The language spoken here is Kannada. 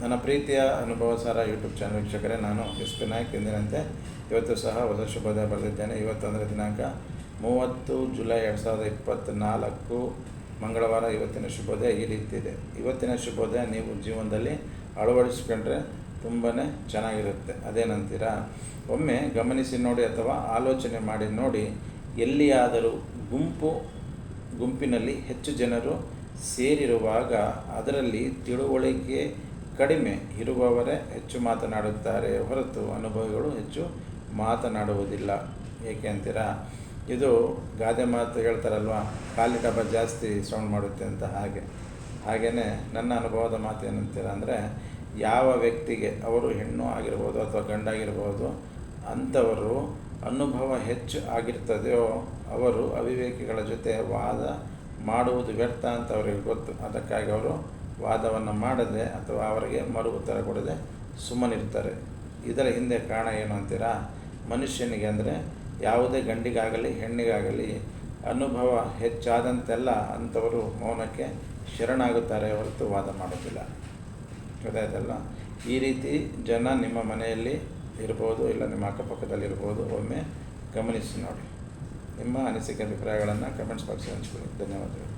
ನನ್ನ ಪ್ರೀತಿಯ ಅನುಭವ ಸಾರ ಯೂಟ್ಯೂಬ್ ಚಾನಲ್ ವೀಕ್ಷಕರೇ, ನಾನು ಎಸ್ ಪಿ ನಾಯಕ್ ಎಂದಿನಂತೆ. ಇವತ್ತು ಸಹ ಹೊಸ ಶುಭೋದಯ ಬರೆದಿದ್ದೇನೆ. ಇವತ್ತೊಂದರ ದಿನಾಂಕ ಮೂವತ್ತು ಜುಲೈ ಎರಡು ಸಾವಿರದ ಇಪ್ಪತ್ತ್ನಾಲ್ಕು ಮಂಗಳವಾರ ಇವತ್ತಿನ ಶುಭೋದಯ ಈ ರೀತಿ ಇದೆ. ಇವತ್ತಿನ ಶುಭೋದಯ ನೀವು ಜೀವನದಲ್ಲಿ ಅಳವಡಿಸ್ಕೊಂಡ್ರೆ ತುಂಬಾ ಚೆನ್ನಾಗಿರುತ್ತೆ. ಅದೇನಂತೀರಾ? ಒಮ್ಮೆ ಗಮನಿಸಿ ನೋಡಿ ಅಥವಾ ಆಲೋಚನೆ ಮಾಡಿ ನೋಡಿ, ಎಲ್ಲಿಯಾದರೂ ಗುಂಪು, ಗುಂಪಿನಲ್ಲಿ ಹೆಚ್ಚು ಜನರು ಸೇರಿರುವಾಗ ಅದರಲ್ಲಿ ತಿಳುವಳಿಕೆ ಕಡಿಮೆ ಇರುವವರೇ ಹೆಚ್ಚು ಮಾತನಾಡುತ್ತಾರೆ ಹೊರತು ಅನುಭವಿಗಳು ಹೆಚ್ಚು ಮಾತನಾಡುವುದಿಲ್ಲ. ಏಕೆ ಅಂತೀರಾ? ಇದು ಗಾದೆ ಮಾತು ಹೇಳ್ತಾರಲ್ವ? ಖಾಲಿ ಡಬ್ಬ ಜಾಸ್ತಿ ಸೌಂಡ್ ಮಾಡುತ್ತೆ ಅಂತ ಹಾಗೆ. ಹಾಗೆಯೇ ನನ್ನ ಅನುಭವದ ಮಾತು ಏನಂತೀರಾ ಅಂದರೆ, ಯಾವ ವ್ಯಕ್ತಿಗೆ ಅವರು ಹೆಣ್ಣು ಆಗಿರ್ಬೋದು ಅಥವಾ ಗಂಡಾಗಿರ್ಬೋದು, ಅಂಥವರು ಅನುಭವ ಹೆಚ್ಚು ಆಗಿರ್ತದೆಯೋ, ಅವರು ಅವಿವೇಕಿಗಳ ಜೊತೆ ವಾದ ಮಾಡುವುದು ವ್ಯರ್ಥ ಅಂತ ಅವರಿಗೆ ಗೊತ್ತು. ಅದಕ್ಕಾಗಿ ಅವರು ವಾದವನ್ನು ಮಾಡದೆ ಅಥವಾ ಅವರಿಗೆ ಮರು ಉತ್ತರ ಕೊಡದೆ ಸುಮ್ಮನಿರ್ತಾರೆ. ಇದರ ಹಿಂದೆ ಕಾರಣ ಏನು ಅಂತೀರಾ? ಮನುಷ್ಯನಿಗೆ ಅಂದರೆ ಯಾವುದೇ ಗಂಡಿಗಾಗಲಿ, ಹೆಣ್ಣಿಗಾಗಲಿ ಅನುಭವ ಹೆಚ್ಚಾದಂತೆಲ್ಲ ಅಂಥವರು ಮೌನಕ್ಕೆ ಶರಣಾಗುತ್ತಾರೆ ಹೊರತು ವಾದ ಮಾಡೋದಿಲ್ಲ ಗೊತ್ತಾಯ್ತಲ್ಲ ಈ ರೀತಿ ಜನ ನಿಮ್ಮ ಮನೆಯಲ್ಲಿ ಇರ್ಬೋದು, ಇಲ್ಲ ನಿಮ್ಮ ಅಕ್ಕಪಕ್ಕದಲ್ಲಿ ಇರ್ಬೋದು, ಒಮ್ಮೆ ಗಮನಿಸಿ ನೋಡಿ. ನಿಮ್ಮ ಅನಿಸಿಕೆ, ಅಭಿಪ್ರಾಯಗಳನ್ನು ಕಮೆಂಟ್ಸ್ ಬಾಕ್ಸಲ್ಲಿ ಹಂಚ್ಕೊಳ್ಳಿ. ಧನ್ಯವಾದಗಳು.